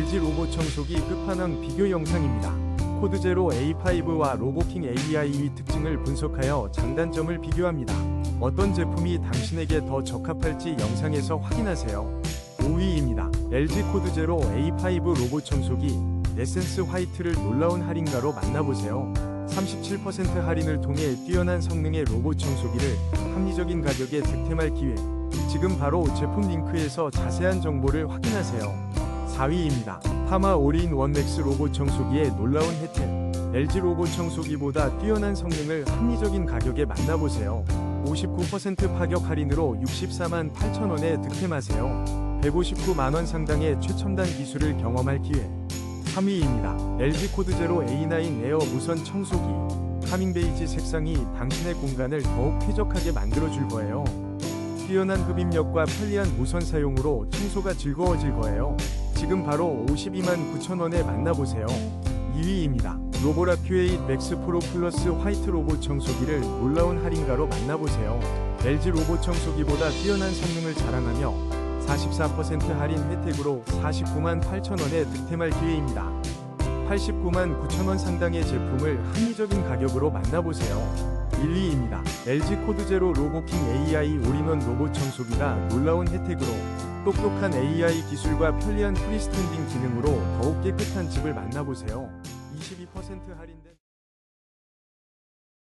LG 로봇 청소기 끝판왕 비교 영상입니다. 코드 제로 A5와 로보킹 AI의 특징을 분석하여 장단점을 비교합니다. 어떤 제품이 당신에게 더 적합할지 영상에서 확인하세요. 5위입니다. LG 코드 제로 A5 로봇 청소기 에센스 화이트를 놀라운 할인가로 만나보세요. 37% 할인을 통해 뛰어난 성능의 로봇 청소기를 합리적인 가격에 득템할 기회. 지금 바로 제품 링크에서 자세한 정보를 확인하세요. 4위입니다. 파마 올인 원맥스 로봇 청소기의 놀라운 혜택. LG 로봇 청소기보다 뛰어난 성능을 합리적인 가격에 만나보세요. 59% 파격 할인으로 64만 8천원에 득템하세요. 159만원 상당의 최첨단 기술을 경험할 기회. 3위입니다. LG 코드 제로 A9 에어 무선 청소기. 카밍 베이지 색상이 당신의 공간을 더욱 쾌적하게 만들어줄 거예요. 뛰어난 흡입력과 편리한 무선 사용으로 청소가 즐거워질 거예요. 지금 바로 52만 9천원에 만나보세요. 2위입니다. 로보라 q8 맥스 프로 플러스 화이트 로봇 청소기를 놀라운 할인가로 만나보세요. LG 로봇 청소기보다 뛰어난 성능을 자랑하며 44% 할인 혜택으로 49만 8천원에 득템할 기회입니다. 89만 9천원 상당의 제품을 합리적인 가격으로 만나보세요. 1위입니다. LG 코드 제로 로보킹 AI 올인원 로봇 청소기가 놀라운 혜택으로 똑똑한 AI 기술과 편리한 프리스탠딩 기능으로 더욱 깨끗한 집을 만나보세요. 22% 할인